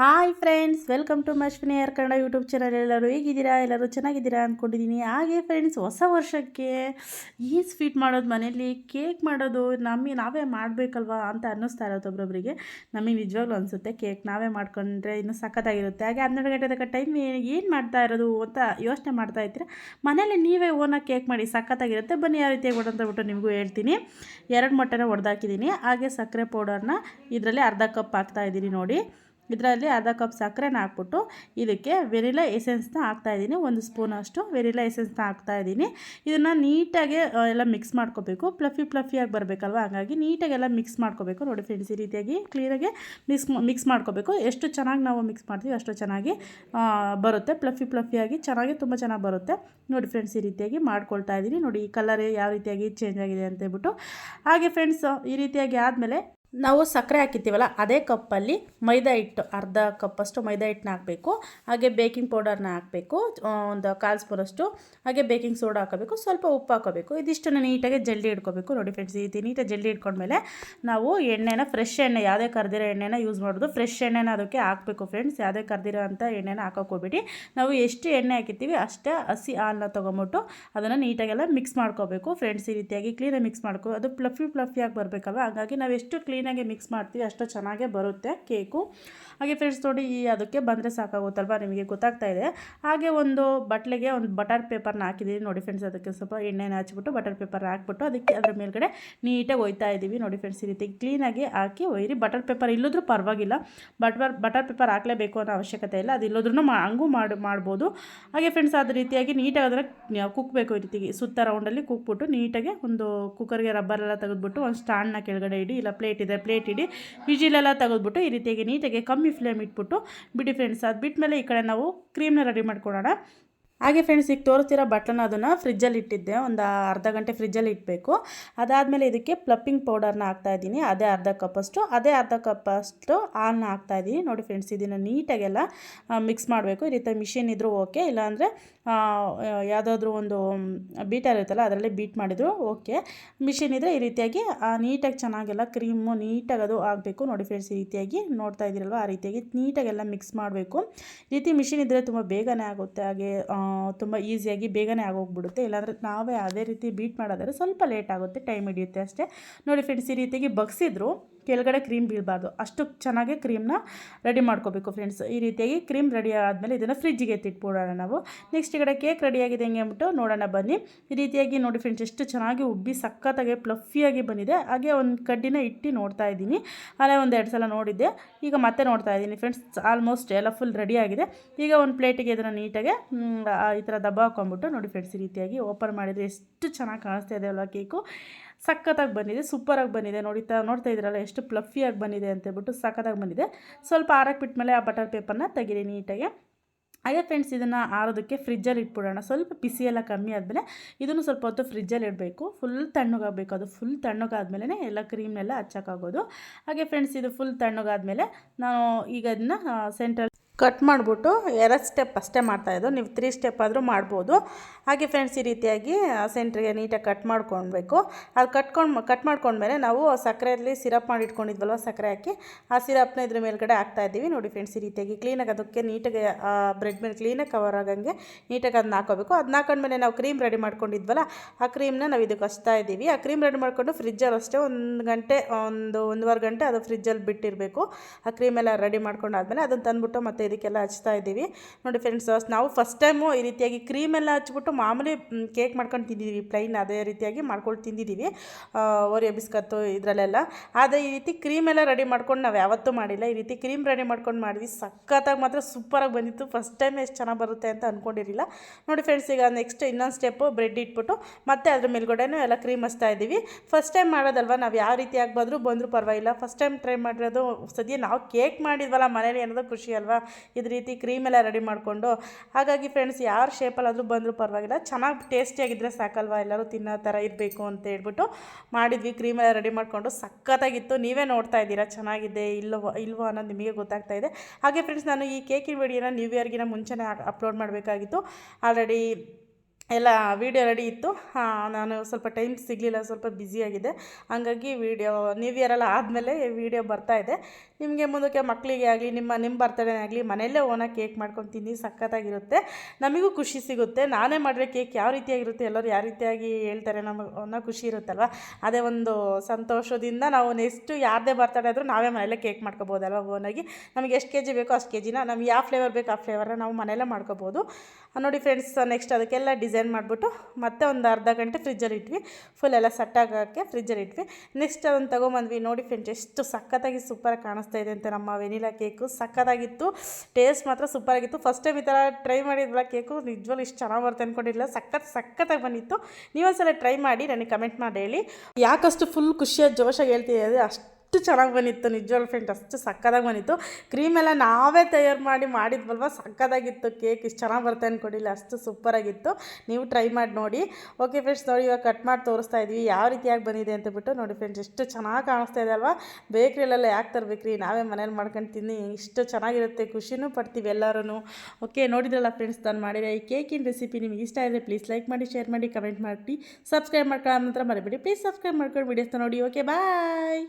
Hi friends, welcome to ಮಶ್ವಿನಿ ಯಾರ್ Kannada YouTube channel. ಎಲ್ಲರೂ ಹೇಗಿದ್ದೀರಾ? ಎಲ್ಲರೂ ಚೆನ್ನಾಗಿದ್ದೀರಾ ಅಂದ್ಕೊಂಡಿದ್ದೀನಿ ಹಾಗೆ ಫ್ರೆಂಡ್ಸ್, ಹೊಸ ವರ್ಷಕ್ಕೆ ಈ ಸ್ವೀಟ್ ಮಾಡೋದು ಮನೇಲಿ ಕೇಕ್ ಮಾಡೋದು ನಮಗೆ ನಾವೇ ಮಾಡಬೇಕಲ್ವಾ ಅಂತ ಅನ್ನಿಸ್ತಾ ಇರೋದು ಒಬ್ಬೊಬ್ಬರಿಗೆ ನಮಗೆ ನಿಜವಾಗ್ಲೂ ಅನಿಸುತ್ತೆ ಕೇಕ್ ನಾವೇ ಮಾಡ್ಕೊಂಡ್ರೆ ಇನ್ನೂ ಸಖತ್ತಾಗಿರುತ್ತೆ. ಹಾಗೆ ಹನ್ನೆರಡು ಗಂಟೆ ತಕ್ಕ ಟೈಮ್ ಏನು ಮಾಡ್ತಾ ಇರೋದು ಅಂತ ಯೋಚನೆ ಮಾಡ್ತಾ ಇದ್ದೀರ ಮನೇಲಿ ನೀವೇ ಓನಾಗಿ ಕೇಕ್ ಮಾಡಿ ಸಖತ್ತಾಗಿರುತ್ತೆ. ಬನ್ನಿ, ಯಾವ ರೀತಿಯಾಗಿ ಬಿಟ್ಟು ನಿಮಗೂ ಹೇಳ್ತೀನಿ. ಎರಡು ಮೊಟ್ಟೆನ ಹೊಡೆದಾಕಿದ್ದೀನಿ ಹಾಗೆ ಸಕ್ಕರೆ ಪೌಡರ್ನ ಇದರಲ್ಲಿ ಅರ್ಧ ಕಪ್ ಹಾಕ್ತಾ ಇದ್ದೀನಿ ನೋಡಿ. ಇದರಲ್ಲಿ ಅರ್ಧ ಕಪ್ ಸಕ್ಕರೆನ ಹಾಕ್ಬಿಟ್ಟು ಇದಕ್ಕೆ ವೆನಿಲಾ ಎಸೆನ್ಸ್ನ ಹಾಕ್ತಾಯಿದ್ದೀನಿ ಒಂದು ಸ್ಪೂನ್ ಅಷ್ಟು ವೆನಿಲಾ ಎಸೆನ್ಸ್ನ ಹಾಕ್ತಾಯಿದ್ದೀನಿ ಇದನ್ನು ನೀಟಾಗಿ ಎಲ್ಲ ಮಿಕ್ಸ್ ಮಾಡ್ಕೋಬೇಕು. ಪ್ಲಫಿ ಪ್ಲಫಿಯಾಗಿ ಬರಬೇಕಲ್ವ? ಹಾಗಾಗಿ ನೀಟಾಗಿ ಎಲ್ಲ ಮಿಕ್ಸ್ ಮಾಡ್ಕೋಬೇಕು. ನೋಡಿ ಫ್ರೆಂಡ್ಸ್ ಈ ರೀತಿಯಾಗಿ ಕ್ಲೀನಾಗಿ ಮಿಕ್ಸ್ ಮಿಕ್ಸ್ ಮಾಡ್ಕೋಬೇಕು. ಎಷ್ಟು ಚೆನ್ನಾಗಿ ನಾವು ಮಿಕ್ಸ್ ಮಾಡ್ತೀವಿ ಅಷ್ಟು ಚೆನ್ನಾಗಿ ಬರುತ್ತೆ. ಪ್ಲಫಿ ಪ್ಲಫಿಯಾಗಿ ಚೆನ್ನಾಗಿ ತುಂಬ ಚೆನ್ನಾಗಿ ಬರುತ್ತೆ. ನೋಡಿ ಫ್ರೆಂಡ್ಸ್ ಈ ರೀತಿಯಾಗಿ ಮಾಡ್ಕೊಳ್ತಾ ಇದ್ದೀನಿ. ನೋಡಿ ಈ ಕಲರ್ ಯಾವ ರೀತಿಯಾಗಿ ಚೇಂಜ್ ಆಗಿದೆ ಅಂತ ಹೇಳ್ಬಿಟ್ಟು ಹಾಗೆ ಫ್ರೆಂಡ್ಸ್ ಈ ರೀತಿಯಾಗಿ ಆದಮೇಲೆ ನಾವು ಸಕ್ಕರೆ ಹಾಕಿರ್ತೀವಲ್ಲ ಅದೇ ಕಪ್ಪಲ್ಲಿ ಮೈದಾ ಹಿಟ್ಟು, ಅರ್ಧ ಕಪ್ಪಷ್ಟು ಮೈದಾ ಹಿಟ್ಟನ್ನ ಹಾಕಬೇಕು, ಹಾಗೆ ಬೇಕಿಂಗ್ ಪೌಡರ್ನ ಹಾಕಬೇಕು ಒಂದು ಕಾಲು ಸ್ಪೂನಷ್ಟು, ಹಾಗೆ ಬೇಕಿಂಗ್ ಸೋಡಾ ಹಾಕೋಬೇಕು, ಸ್ವಲ್ಪ ಉಪ್ಪು ಹಾಕೋಬೇಕು. ಇದಿಷ್ಟನ್ನು ನೀಟಾಗಿ ಜಲ್ದಿ ಇಟ್ಕೋಬೇಕು. ನೋಡಿ ಫ್ರೆಂಡ್ಸ್ ಈ ರೀತಿ ನೀಟಾಗಿ ಜಲ್ದಿ ಇಟ್ಕೊಂಡ್ಮೇಲೆ ನಾವು ಎಣ್ಣೆನ ಫ್ರೆಶ್ ಎಣ್ಣೆ, ಯಾವುದೇ ಕರೆದಿರೋ ಎಣ್ಣೆನ ಯೂಸ್ ಮಾಡೋದು. ಫ್ರೆಶ್ ಎಣ್ಣೆನ ಅದಕ್ಕೆ ಹಾಕಬೇಕು ಫ್ರೆಂಡ್ಸ್ ಯಾವುದೇ ಕರೆದಿರೋ ಅಂಥ ಎಣ್ಣೆನ ಹಾಕೋಕೋಬೇಡಿ ನಾವು ಎಷ್ಟು ಎಣ್ಣೆ ಹಾಕಿರ್ತೀವಿ ಅಷ್ಟೇ ಹಸಿ ಹಾಲನ್ನ ತೊಗೊಂಬಿಟ್ಟು ಅದನ್ನು ನೀಟಾಗೆಲ್ಲ ಮಿಕ್ಸ್ ಮಾಡ್ಕೋಬೇಕು. ಫ್ರೆಂಡ್ಸ್ ಈ ರೀತಿಯಾಗಿ ಕ್ಲೀನಾಗಿ ಮಿಕ್ಸ್ ಮಾಡ್ಕೋ ಅದು ಪ್ಲಫಿ ಪ್ಲಫಿಯಾಗಿ ಬರಬೇಕಲ್ವ? ಹಾಗಾಗಿ ನಾವು ಎಷ್ಟು ಕ್ಲೀನ್ ಕ್ಲೀನಾಗಿ ಮಿಕ್ಸ್ ಮಾಡ್ತೀವಿ, ಅಷ್ಟು ಚೆನ್ನಾಗೇ ಬರುತ್ತೆ ಕೇಕು. ಹಾಗೆ ಫ್ರೆಂಡ್ಸ್ ನೋಡಿ ಈ ಅದಕ್ಕೆ ಬಂದರೆ ಸಾಕಾಗುತ್ತಲ್ವ ನಿಮಗೆ ಗೊತ್ತಾಗ್ತಾ ಇದೆ. ಹಾಗೆ ಒಂದು ಬಟ್ಲಿಗೆ ಒಂದು ಬಟರ್ ಪೇಪರ್ನ ಹಾಕಿದ್ದೀವಿ ನೋಡಿ ಫ್ರೆಂಡ್ಸ್ ಅದಕ್ಕೆ ಸ್ವಲ್ಪ ಎಣ್ಣೆನ ಹಚ್ಬಿಟ್ಟು ಬಟರ್ ಪೇಪರ್ ಹಾಕ್ಬಿಟ್ಟು ಅದಕ್ಕೆ ಅದ್ರ ಮೇಲ್ಗಡೆ ನೀಟಾಗಿ ಒಯ್ತಾ ಇದ್ದೀವಿ. ನೋಡಿ ಫ್ರೆಂಡ್ಸ್ ಈ ರೀತಿ ಕ್ಲೀನಾಗಿ ಹಾಕಿ ಒಯ್ಯಿರಿ. ಬಟರ್ ಪೇಪರ್ ಇಲ್ಲದ್ರೂ ಪರವಾಗಿಲ್ಲ. ಬಟರ್ ಬಟರ್ ಪೇಪರ್ ಹಾಕಲೇಬೇಕು ಅನ್ನೋ ಅವಶ್ಯಕತೆ ಇಲ್ಲ. ಅದು ಇಲ್ಲದ್ರೂ ಮಾ, ಹಂಗೂ ಮಾಡಿ, ಮಾಡ್ಬೋದು. ಹಾಗೆ ಫ್ರೆಂಡ್ಸ್ ಅದೇ ರೀತಿಯಾಗಿ ನೀಟಾಗಿ ಅದನ್ನು ಕುಕ್ಬೇಕು ಈ ರೀತಿಗೆ. ಸುತ್ತ ರೌಂಡಲ್ಲಿ ಕುಕ್ಬಿಟ್ಟು ನೀಟಾಗಿ ಒಂದು ಕುಕ್ಕರ್ಗೆ ರಬ್ಬರೆಲ್ಲ ತೆಗೆದ್ಬಿಟ್ಟು ಒಂದು ಸ್ಟ್ಯಾಂಡ್ನ ಕೆಳಗಡೆ ಇಡಿ. ಇಲ್ಲ ಪ್ಲೇಟ್ ಇದೆ. ಪ್ಲೇಟ್ ಇಡಿ ವಿಜಿಲೆಲ್ಲ ತೆಗೆದ್ಬಿಟ್ಟು ಈ ರೀತಿಯಾಗಿ ನೀಟಾಗಿ ಕಮ್ಮಿ ಫ್ಲೇಮ್ ಇಟ್ಬಿಟ್ಟು ಬಿಡಿ ಫ್ರೆಂಡ್ಸ್ ಅದು ಬಿಟ್ಮೇಲೆ ಈ ಕಡೆ ನಾವು ಕ್ರೀಮ್ನ ರೆಡಿ ಮಾಡ್ಕೊಳ್ಳೋಣ. ಹಾಗೆ ಫ್ರೆಂಡ್ಸ್ ಈಗ ತೋರಿಸ್ತಿರೋ ಬಟ್ಲನ್ನ ಅದನ್ನು ಫ್ರಿಜ್ಜಲ್ಲಿ ಇಟ್ಟಿದ್ದೆ. ಒಂದು ಅರ್ಧ ಗಂಟೆ ಫ್ರಿಜ್ಜಲ್ಲಿ ಇಡಬೇಕು. ಅದಾದಮೇಲೆ ಇದಕ್ಕೆ ಪ್ಲಪ್ಪಿಂಗ್ ಪೌಡರ್ನ ಹಾಕ್ತಾಯಿದ್ದೀನಿ ಅದೇ ಅರ್ಧ ಕಪ್ಪಷ್ಟು ಅದೇ ಅರ್ಧ ಕಪ್ಪಷ್ಟು ಹಾಲನ್ನ ಹಾಕ್ತಾಯಿದ್ದೀನಿ ನೋಡಿ ಫ್ರೆಂಡ್ಸ್ ಇದನ್ನು ನೀಟಾಗೆಲ್ಲ ಮಿಕ್ಸ್ ಮಾಡಬೇಕು. ಈ ರೀತಿ ಮಿಷಿನ್ ಇದ್ದರೂ ಓಕೆ ಇಲ್ಲಾಂದರೆ ಯಾವುದಾದ್ರೂ ಒಂದು ಬೀಟರ್ ಇರುತ್ತಲ್ಲ, ಅದರಲ್ಲಿ ಬೀಟ್ ಮಾಡಿದ್ರು ಓಕೆ ಮಿಷಿನ್ ಇದ್ದರೆ ಈ ರೀತಿಯಾಗಿ ನೀಟಾಗಿ ಚೆನ್ನಾಗೆಲ್ಲ ಕ್ರೀಮು ನೀಟಾಗಿ ಅದು ಆಗಬೇಕು. ನೋಡಿ ಫ್ರೆಂಡ್ಸ್ ಈ ರೀತಿಯಾಗಿ ನೋಡ್ತಾ ಇದ್ದೀರಲ್ವ? ಆ ರೀತಿಯಾಗಿ ನೀಟಾಗೆಲ್ಲ ಮಿಕ್ಸ್ ಮಾಡಬೇಕು. ಈ ರೀತಿ ಮಿಷಿನ್ ಇದ್ದರೆ ತುಂಬ ಬೇಗನೆ ಆಗುತ್ತೆ. ಹಾಗೆ ತುಂಬ ಈಸಿಯಾಗಿ ಬೇಗನೆ ಆಗೋಗ್ಬಿಡುತ್ತೆ. ಇಲ್ಲಾಂದರೆ ನಾವೇ ಅದೇ ರೀತಿ ಬೀಟ್ ಮಾಡೋದಾದ್ರೆ ಸ್ವಲ್ಪ ಲೇಟ್ ಆಗುತ್ತೆ, ಟೈಮ್ ಹಿಡಿಯುತ್ತೆ ಅಷ್ಟೇ. ನೋಡಿ ಫ್ರೆಂಡ್ಸ್ ಈ ರೀತಿಯಾಗಿ ಬಗ್ಸಿದ್ರು. ಕೆಳಗಡೆ ಕ್ರೀಮ್ ಬೀಳಬಾರ್ದು. ಅಷ್ಟು ಚೆನ್ನಾಗಿ ಕ್ರೀಮ್ನ ರೆಡಿ ಮಾಡ್ಕೋಬೇಕು ಫ್ರೆಂಡ್ಸ್ ಈ ರೀತಿಯಾಗಿ ಕ್ರೀಮ್ ರೆಡಿ ಆದಮೇಲೆ ಇದನ್ನು ಫ್ರಿಜ್ಜಿಗೆ ಎತ್ತಿಟ್ಬಿಡೋಣ ನಾವು. ನೆಕ್ಸ್ಟ್ ಈ ಕಡೆ ಕೇಕ್ ರೆಡಿಯಾಗಿದೆ ಹೆಂಗೆ ಅಂದ್ಬಿಟ್ಟು ನೋಡೋಣ ಬನ್ನಿ. ಈ ರೀತಿಯಾಗಿ ನೋಡಿ ಫ್ರೆಂಡ್ಸ್ ಎಷ್ಟು ಚೆನ್ನಾಗಿ ಉಬ್ಬಿ ಸಖತ್ತಾಗಿ ಪ್ಲಫಿಯಾಗಿ ಬಂದಿದೆ. ಹಾಗೆ ಒಂದು ಕಡ್ಡಿನ ಇಟ್ಟು ನೋಡ್ತಾ ಇದ್ದೀನಿ. ಅಲ್ಲೇ ಒಂದು ಎರಡು ಸಲ ನೋಡಿದ್ದೆ. ಈಗ ಮತ್ತೆ ನೋಡ್ತಾ ಇದ್ದೀನಿ ಫ್ರೆಂಡ್ಸ್ ಆಲ್ಮೋಸ್ಟ್ ಎಲ್ಲ ಫುಲ್ ರೆಡಿ ಆಗಿದೆ. ಈಗ ಒಂದು ಪ್ಲೇಟಿಗೆ ಇದನ್ನು ನೀಟಾಗಿ ಈ ಥರ ದಬ್ಬ ಹಾಕೊಂಡ್ಬಿಟ್ಟು ನೋಡಿ ಫ್ರೆಂಡ್ಸ್ ಈ ರೀತಿಯಾಗಿ ಓಪನ್ ಮಾಡಿದರೆ ಎಷ್ಟು ಚೆನ್ನಾಗಿ ಕಾಣಿಸ್ತಾ ಇದೆ ಅಲ್ವ ಕೇಕು ಸಖತ್ತಾಗಿ ಬಂದಿದೆ, ಸೂಪರಾಗಿ ಬಂದಿದೆ. ನೋಡಿತಾ ನೋಡ್ತಾ ಇದ್ರಲ್ಲ ಎಷ್ಟು ಪ್ಲಫಿಯಾಗಿ ಬಂದಿದೆ ಅಂತೇಳ್ಬಿಟ್ಟು ಸಖತ್ತಾಗಿ ಬಂದಿದೆ. ಸ್ವಲ್ಪ ಆರಕ್ಕೆ ಬಿಟ್ಮೇಲೆ ಆ ಬಟರ್ ಪೇಪರ್ನ ತೆಗೀರಿ ನೀಟಾಗಿ. ಹಾಗೆ ಫ್ರೆಂಡ್ಸ್ ಇದನ್ನು ಆರೋದಕ್ಕೆ ಫ್ರಿಜ್ಜಲ್ಲಿ ಇಟ್ಬಿಡೋಣ. ಸ್ವಲ್ಪ ಬಿಸಿ ಎಲ್ಲ ಕಮ್ಮಿ ಆದಮೇಲೆ ಇದನ್ನು ಸ್ವಲ್ಪ ಹೊತ್ತು ಫ್ರಿಜ್ಜಲ್ಲಿ ಇಡಬೇಕು. ಫುಲ್ ತಣ್ಣಗಾಗಬೇಕು. ಅದು ಫುಲ್ ತಣ್ಣಗಾದ್ಮೇಲೆ ಎಲ್ಲ ಕ್ರೀಮ್ನೆಲ್ಲ ಹಚ್ಚೋಕ್ಕಾಗೋದು. ಹಾಗೆ ಫ್ರೆಂಡ್ಸ್ ಇದು ಫುಲ್ ತಣ್ಣಗಾದ್ಮೇಲೆ ನಾನು ಈಗ ಅದನ್ನ ಸೆಂಟ್ರಲ್ ಕಟ್ ಮಾಡಿಬಿಟ್ಟು ಎರಡು ಸ್ಟೆಪ್ ಅಷ್ಟೇ ಮಾಡ್ತಾಯಿದ್ದು ನೀವು ತ್ರೀ ಸ್ಟೆಪ್ ಆದರೂ ಮಾಡ್ಬೋದು. ಹಾಗೆ ಫ್ರೆಂಡ್ಸ್, ಈ ರೀತಿಯಾಗಿ ಸೆಂಟ್ರಿಗೆ ನೀಟಾಗಿ ಕಟ್ ಮಾಡ್ಕೊಳ್ಬೇಕು. ಅದು ಕಟ್ಕೊಂಡು ಕಟ್ ಮಾಡ್ಕೊಂಡ್ಮೇಲೆ ನಾವು ಸಕ್ಕರೆಯಲ್ಲಿ ಸಿರಪ್ ಮಾಡಿ ಇಟ್ಕೊಂಡಿದ್ವಲ್ವ, ಸಕ್ಕರೆ ಹಾಕಿ, ಆ ಸಿರಪ್ನ ಇದ್ರ ಮೇಲ್ಗಡೆ ಹಾಕ್ತಾಯಿದ್ದೀವಿ ನೋಡಿ ಫ್ರೆಂಡ್ಸ್, ಈ ರೀತಿಯಾಗಿ ಕ್ಲೀನಾಗಿ ಅದಕ್ಕೆ ನೀಟಾಗಿ ಬ್ರೆಡ್ ಮೇಲೆ ಕ್ಲೀನಾಗಿ ಕವರ್ ಆಗೋಂಗೆ ನೀಟಾಗಿ ಅದನ್ನ ಹಾಕೋಬೇಕು ಅದನ್ನ ಹಾಕೊಂಡ್ಮೇಲೆ ನಾವು ಕ್ರೀಮ್ ರೆಡಿ ಮಾಡ್ಕೊಂಡಿದ್ವಲ್ಲ, ಆ ಕ್ರೀಮ್ನ ನಾವು ಇದಕ್ಕೆ ಹಚ್ತಾ ಇದ್ದೀವಿ. ಆ ಕ್ರೀಮ್ ರೆಡಿ ಮಾಡಿಕೊಂಡು ಫ್ರಿಜ್ಜಲ್ಲಿ ಅಷ್ಟೇ ಒಂದು ಗಂಟೆ, ಒಂದು ಒಂದುವರೆ ಗಂಟೆ ಅದು ಫ್ರಿಜ್ಜಲ್ಲಿ ಬಿಟ್ಟಿರಬೇಕು. ಆ ಕ್ರೀಮೆಲ್ಲ ರೆಡಿ ಮಾಡ್ಕೊಂಡಾದ್ಮೇಲೆ ಅದನ್ನು ತಂದುಬಿಟ್ಟು ಮತ್ತೆ ಇದಕ್ಕೆಲ್ಲ ಹಚ್ತಾ ಇದ್ದೀವಿ. ನೋಡಿ ಫ್ರೆಂಡ್ಸ್ ನಾವು ಫಸ್ಟ್ ಟೈಮು ಈ ರೀತಿಯಾಗಿ ಕ್ರೀಮ್ ಎಲ್ಲ ಹಚ್ಬಿಟ್ಟು ಮಾಮೂಲಿ ಕೇಕ್ ಮಾಡ್ಕೊಂಡು ತಿಂದಿದ್ದೀವಿ ಪ್ಲೈನ್ ಅದೇ ರೀತಿಯಾಗಿ ಮಾಡ್ಕೊಂಡು ತಿಂದಿದ್ದೀವಿ ಓರಿಯೋ ಬಿಸ್ಕತ್ತು ಇದರಲ್ಲೆಲ್ಲ. ಆದರೆ ಈ ರೀತಿ ಕ್ರೀಮೆಲ್ಲ ರೆಡಿ ಮಾಡ್ಕೊಂಡು ನಾವು ಯಾವತ್ತೂ ಮಾಡಿಲ್ಲ. ಈ ರೀತಿ ಕ್ರೀಮ್ ರೆಡಿ ಮಾಡ್ಕೊಂಡು ಮಾಡಿದ್ವಿ. ಸಖತ್ತಾಗಿ ಮಾತ್ರ ಸೂಪರಾಗಿ ಬಂದಿತ್ತು. ಫಸ್ಟ್ ಟೈಮ್ ಎಷ್ಟು ಚೆನ್ನಾಗಿ ಬರುತ್ತೆ ಅಂತ ಅಂದ್ಕೊಂಡಿರಲಿಲ್ಲ ನೋಡಿ ಫ್ರೆಂಡ್ಸ್ ಈಗ ನೆಕ್ಸ್ಟ್ ಇನ್ನೊಂದು ಸ್ಟೆಪ್ಪು ಬ್ರೆಡ್ ಇಟ್ಬಿಟ್ಟು ಮತ್ತೆ ಅದ್ರ ಮೇಲ್ಗಡೆನೂ ಎಲ್ಲ ಕ್ರೀಮ್ ಹಚ್ತಾ ಇದ್ದೀವಿ. ಫಸ್ಟ್ ಟೈಮ್ ಮಾಡೋದಲ್ವ? ನಾವು ಯಾವ ರೀತಿ ಬಂದರೂ ಬಂದರೂ ಪರವಾಗಿಲ್ಲ. ಫಸ್ಟ್ ಟೈಮ್ ಟ್ರೈ ಮಾಡಿರೋದು ಸದ್ಯ ನಾವು ಕೇಕ್ ಮಾಡಿದ್ವಲ್ಲ ಮನೇಲಿ ಅನ್ನೋದು ಖುಷಿ ಅಲ್ವಾ? ಇದ್ರ ರೀತಿ ಕ್ರೀಮ್ ಎಲ್ಲ ರೆಡಿ ಮಾಡಿಕೊಂಡು, ಹಾಗಾಗಿ ಫ್ರೆಂಡ್ಸ್ ಯಾರು ಶೇಪಲ್ಲಾದರೂ ಬಂದರೂ ಪರವಾಗಿಲ್ಲ, ಚೆನ್ನಾಗಿ ಟೇಸ್ಟಿಯಾಗಿದ್ದರೆ ಸಾಕಲ್ವಾ ಎಲ್ಲರೂ ತಿನ್ನೋ ಥರ ಇರಬೇಕು ಅಂತ ಹೇಳ್ಬಿಟ್ಟು ಮಾಡಿದ್ವಿ. ಕ್ರೀಮ್ ಎಲ್ಲ ರೆಡಿ ಮಾಡಿಕೊಂಡು ಸಖತ್ತಾಗಿತ್ತು. ನೀವೇ ನೋಡ್ತಾ ಇದ್ದೀರಾ ಚೆನ್ನಾಗಿದೆ ಇಲ್ಲವೋ ಇಲ್ವೋ ಅನ್ನೋದು ನಿಮಗೆ ಗೊತ್ತಾಗ್ತಾ ಇದೆ. ಹಾಗೆ ಫ್ರೆಂಡ್ಸ್ ನಾನು ಈ ಕೇಕಿನ ವಿಡಿಯೋನ ನ್ಯೂ ಇಯರ್ಗಿನ ಮುಂಚೆನೇ ಅಪ್ಲೋಡ್ ಮಾಡಬೇಕಾಗಿತ್ತು. ಆಲ್ರೆಡಿ ಎಲ್ಲ ವೀಡಿಯೋ ರೆಡಿ ಇತ್ತು. ನಾನು ಸ್ವಲ್ಪ ಟೈಮ್ ಸಿಗಲಿಲ್ಲ, ಸ್ವಲ್ಪ ಬ್ಯುಸಿಯಾಗಿದೆ ಹಾಗಾಗಿ ವೀಡಿಯೋ ನ್ಯೂ ಇಯರೆಲ್ಲ ಆದಮೇಲೆ ವೀಡಿಯೋ ಬರ್ತಾ ಇದೆ. ನಿಮಗೆ ಮುಂದಕ್ಕೆ ಮಕ್ಕಳಿಗೆ ಆಗಲಿ, ನಿಮ್ಮ ನಿಮ್ಮ ಬರ್ತಡೇ ಆಗಲಿ, ಮನೆಯಲ್ಲೇ ಓನಾಗಿ ಕೇಕ್ ಮಾಡ್ಕೊಂಡು ತಿನ್ನಿ, ಸಖತ್ತಾಗಿರುತ್ತೆ. ನಮಗೂ ಖುಷಿ ಸಿಗುತ್ತೆ. ನಾನೇ ಮಾಡಿರೋ ಕೇಕ್ ಯಾವ ರೀತಿಯಾಗಿರುತ್ತೆ, ಎಲ್ಲರೂ ಯಾವ ರೀತಿಯಾಗಿ ಹೇಳ್ತಾರೆ ನಮಗೆ ಅನ್ನೋ ಖುಷಿ ಇರುತ್ತಲ್ವ? ಅದೇ ಒಂದು ಸಂತೋಷದಿಂದ ನಾವು ನೆಕ್ಸ್ಟು ಯಾರದೇ ಬರ್ತಡೇ ಆದರೂ ನಾವೇ ಮನೆಯಲ್ಲೇ ಕೇಕ್ ಮಾಡ್ಕೋಬೋದಲ್ವ ಓನಾಗಿ? ನಮಗೆ ಎಷ್ಟು ಕೆ ಜಿ ಬೇಕೋ ಅಷ್ಟು ಕೆ ಜಿನ ನಮ್ಗೆ ಯಾವ ಫ್ಲೇವರ್ ಬೇಕು ಆ ಫ್ಲೇವರ್ನ ನಾವು ಮನೆಯಲ್ಲೇ ಮಾಡ್ಕೋಬೋದು. ನೋಡಿ ಫ್ರೆಂಡ್ಸ್ ನೆಕ್ಸ್ಟ್ ಅದಕ್ಕೆಲ್ಲ ಡಿಸೈನ್ ಮಾಡಿಬಿಟ್ಟು ಮತ್ತೆ ಒಂದು ಅರ್ಧ ಗಂಟೆ ಫ್ರಿಜ್ಜಲ್ಲಿ ಇಟ್ವಿ. ಫುಲ್ ಎಲ್ಲ ಸಟ್ಟಾಗೋಕ್ಕೆ ಫ್ರಿಜ್ಜಲ್ಲಿ ಇಟ್ವಿ. ನೆಕ್ಸ್ಟ್ ಅದನ್ನು ತೊಗೊಂಬಂದ್ವಿ. ನೋಡಿ ಫ್ರೆಂಡ್ಸ್ ಎಷ್ಟು ಸಖತ್ತಾಗಿ ಸೂಪರಾಗಿ ಕಾಣಿಸ್ತಾ ಇದೆ ಅಂತ ನಮ್ಮ ವೆನಿಲಾ ಕೇಕು ಸಖತ್ತಾಗಿತ್ತು. ಟೇಸ್ಟ್ ಮಾತ್ರ ಸೂಪರಾಗಿತ್ತು ಫಸ್ಟ್ ಟೈಮ್ ಈ ಥರ ಟ್ರೈ ಮಾಡಿದ್ವಲ್ಲ ಕೇಕು ನಿಜವಾಗ್ಲೂ ಇಷ್ಟು ಚೆನ್ನಾಗಿ ಬರುತ್ತೆ ಅಂದ್ಕೊಂಡಿಲ್ಲ ಸಖತ್, ಸಖತ್ತಾಗಿ ಬಂದಿತ್ತು. ನೀವೊಂದ್ಸಲ ಟ್ರೈ ಮಾಡಿ, ನನಗೆ ಕಮೆಂಟ್ ಮಾಡಿ ಹೇಳಿ. ಯಾಕಷ್ಟು ಫುಲ್ ಖುಷಿಯಾಗಿ ಜೋಶಾಗಿ ಹೇಳ್ತಿದ್ದೀವಿ ಅಷ್ಟು ಅಷ್ಟು ಚೆನ್ನಾಗಿ ಬಂದಿತ್ತು, ನಿಜವಾಗ್ಲೂ ಫ್ರೆಂಡ್ ಅಷ್ಟು ಸಕ್ಕದಾಗಿ ಬಂದಿತ್ತು. ಕ್ರೀಮ್ ಎಲ್ಲ ನಾವೇ ತಯಾರು ಮಾಡಿ ಮಾಡಿದ್ವಲ್ವ? ಸಕ್ಕದಾಗಿತ್ತು ಕೇಕ್ ಇಷ್ಟು ಚೆನ್ನಾಗಿ ಬರುತ್ತೆ ಅಂದ್ಕೊಂಡಿಲ್ಲ ಅಷ್ಟು ಸೂಪರಾಗಿತ್ತು ನೀವು ಟ್ರೈ ಮಾಡಿ ನೋಡಿ. ಓಕೆ ಫ್ರೆಂಡ್ಸ್ ನೋಡಿ ಇವಾಗ ಕಟ್ ಮಾಡಿ ತೋರಿಸ್ತಾ ಇದ್ವಿ, ಯಾವ ರೀತಿಯಾಗಿ ಬಂದಿದೆ ಅಂತ ಬಿಟ್ಟು ನೋಡಿ ಫ್ರೆಂಡ್ಸ್ ಎಷ್ಟು ಚೆನ್ನಾಗಿ ಕಾಣಿಸ್ತಾ ಇದೆ ಅಲ್ವಾ? ಬೇಕ್ರಿಲೆಲ್ಲ ಯಾಕೆ ತರಬೇಕ್ರಿ? ನಾವೇ ಮನೇಲಿ ಮಾಡ್ಕೊಂಡು ತಿನ್ನಿ, ಇಷ್ಟು ಚೆನ್ನಾಗಿರುತ್ತೆ, ಖುಷಿನೂ ಪಡ್ತೀವಿ ಎಲ್ಲರೂ ಓಕೆ ನೋಡಿದ್ರಲ್ಲ ಫ್ರೆಂಡ್ಸ್ ನಾನು ಮಾಡಿರೋ ಈ ಕೇಕಿನ ರೆಸಿಪಿ ನಿಮಗೆ ಇಷ್ಟ ಇದೆ ಪ್ಲೀಸ್ ಲೈಕ್ ಮಾಡಿ ಶೇರ್ ಮಾಡಿ ಕಮೆಂಟ್ ಮಾಡಿ ಸಬ್ಸ್ಕ್ರೈಬ್ ಮಾಡ್ಕೊಳ್ಳೋ ನಂತರ ಮರಿಬೇಡಿ. ಪ್ಲೀಸ್ ಸಬ್ಸ್ಕ್ರೈಬ್ ಮಾಡ್ಕೊಂಡು ವಿಡಿಯೋಸ್ನ ನೋಡಿ. Okay bye